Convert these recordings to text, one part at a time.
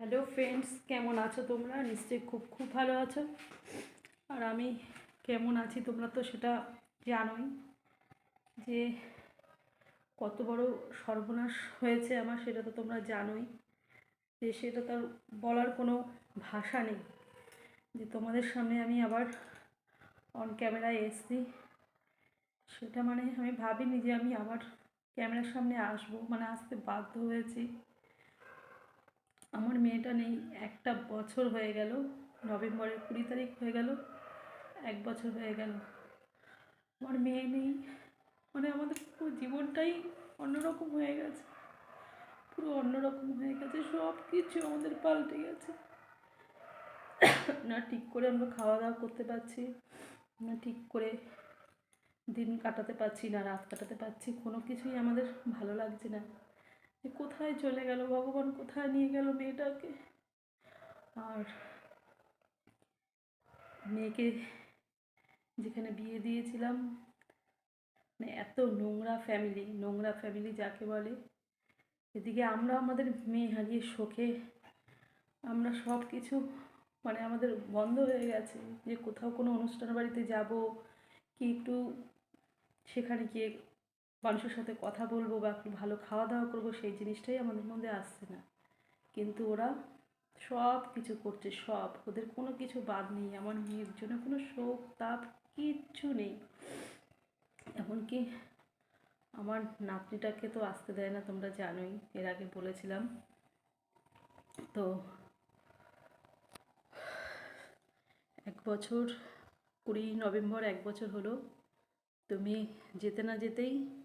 Hello friends কেমন আছো তোমরা? নিশ্চয়ই খুব খুব ভালো আছো। আর আমি কেমন আছি তোমরা তো সেটা জানোই যে কত বড় সর্বনাশ হয়েছে আমার, সেটা তো তোমরা জানোই। যে সেটা তার বলার কোনো ভাষা নেই। যে তোমাদের সামনে আমি আবার অন ক্যামেরায় এসছি। সেটা মানে আমি ভাবিনি যে আমি আবার ক্যামেরার সামনে আসব মানে আসতে বাধ্য হয়েছি। আমার মেয়েটা নেই, একটা বছর হয়ে গেল, নভেম্বরের কুড়ি তারিখ হয়ে গেল, এক বছর হয়ে গেল। আমার মেয়ে নেই মানে আমাদের পুরো জীবনটাই অন্যরকম হয়ে গেছে। পুরো অন্যরকম হয়ে গেছে সব কিছু আমাদের পাল্টে গেছে। না ঠিক করে আমরা খাওয়া দাওয়া করতে পারছি, না ঠিক করে দিন কাটাতে পারছি, না রাত কাটাতে পারছি, কোনো কিছুই আমাদের ভালো লাগছে না। যে কোথায় চলে গেল, ভগবান কোথায় নিয়ে গেল মেয়েটাকে? আর মেয়েকে যেখানে বিয়ে দিয়েছিলাম মানে এত নোংরা ফ্যামিলি নোংরা ফ্যামিলি যাকে বলে। এদিকে আমরা আমাদের মেয়ে হারিয়ে শোকে, আমরা সব কিছু মানে আমাদের বন্ধ হয়ে গেছে। যে কোথাও কোনো অনুষ্ঠান বাড়িতে যাব, কি একটু সেখানে গিয়ে মানুষের সাথে কথা বলব বা একটু ভালো খাওয়া দাওয়া করব, সেই জিনিসটাই আমাদের মধ্যে আসছে না। কিন্তু ওরা সব কিছু করছে, সব। ওদের কোনো কিছু বাদ নেই, আমার মেয়ের জন্য কোনো শোক তাপ কিচ্ছু নেই। এমনকি আমার নাতনিটাকে তো আসতে দেয় না, তোমরা জানোই, এর আগে বলেছিলাম। তো এক বছর, কুড়ি নভেম্বর এক বছর হলো, তুমি যেতে না যেতেই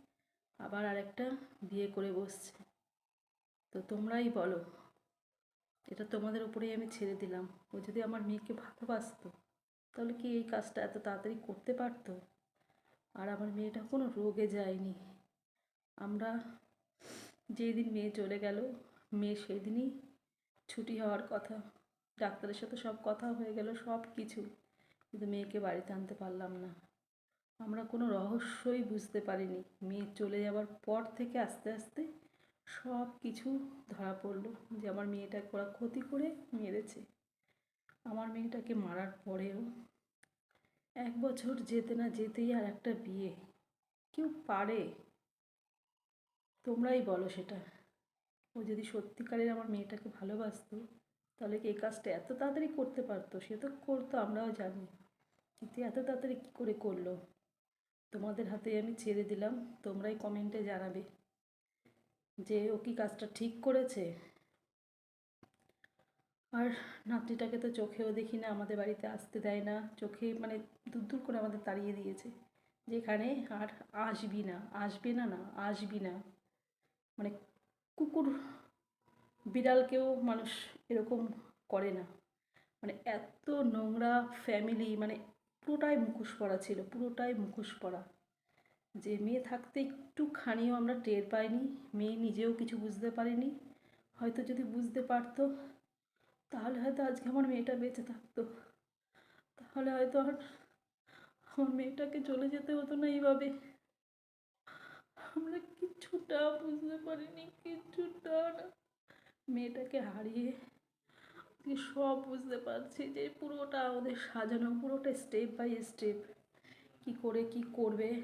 আবার আরেকটা বিয়ে করে বসছে। তো তোমরাই বলো, এটা তোমাদের উপরেই আমি ছেড়ে দিলাম। ও যদি আমার মেয়েকে ভালোবাসতো, তাহলে কি এই কাজটা এত তাড়াতাড়ি করতে পারতো? আর আমার মেয়েটা কোনো রোগে যায়নি। আমরা যেই দিন মেয়ে চলে গেল, মেয়ে সেই দিনই ছুটি হওয়ার কথা। ডাক্তারের সাথে সব কথা হয়ে গেল, সব কিছু। কিন্তু মেয়েকে বাড়িতে আনতে পারলাম না। আমরা কোনো রহস্যই বুঝতে পারিনি। মেয়ে চলে যাওয়ার পর থেকে আস্তে আস্তে সব কিছু ধরা পড়ল যে আমার মেয়েটাকে ওরা ক্ষতি করে মেরেছে। আমার মেয়েটাকে মারার পরেও এক বছর যেতে না যেতেই আর একটা বিয়ে। কেউ পারে? তোমরাই বলো সেটা। ও যদি সত্যিকারের আমার মেয়েটাকে ভালোবাসতো, তাহলে কি এই কাজটা এত তাড়াতাড়ি করতে পারতো? সে তো করতো, আমরাও জানি। কিন্তু এত তাড়াতাড়ি কী করে করল? তোমাদের হাতে আমি ছেড়ে দিলাম, তোমরাই কমেন্টে জানাবে যে ও কি কাজটা ঠিক করেছে। আর নাতনিটাকে তো চোখেও দেখি না, আমাদের বাড়িতে আসতে দেয় না, চোখে মানে দূর দূর করে আমাদের তাড়িয়ে দিয়েছে। যেখানে আর আসবি না, আসবে না না, আসবি না। মানে কুকুর বিড়ালকেও মানুষ এরকম করে না। মানে এত নোংরা ফ্যামিলি মানে পুরোটাই মুখোশ পড়া ছিল, পুরোটাই মুখোশ পড়া যে মেয়ে থাকতে একটুখানিও আমরা টের পাইনি, মেয়ে নিজেও কিছু বুঝতে পারেনি। হয়তো যদি বুঝতে পারতো, তাহলে হয়তো আজকে আমার মেয়েটা বেঁচে থাকতো। তাহলে হয়তো আর আমার মেয়েটাকে চলে যেতে হতো না এইভাবে। আমরা কিছুটা বুঝতে পারিনি, কিছুটা মেয়েটাকে হারিয়ে সব বুঝতে পারছি যে পুরোটা ওদের সাজানো, পুরোটা স্টেপ বাই স্টেপ কি করে, কি করবে?